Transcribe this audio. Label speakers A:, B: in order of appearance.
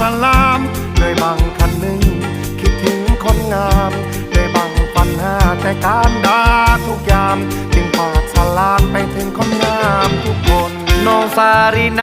A: สลามเลยบางคันหนึ่ง คิดถึงคนงามเดยบางปัญหาแต่การด่าทุกยาม จึงฝากสลามไปถึงคนงามทุกคน
B: น้องสารีน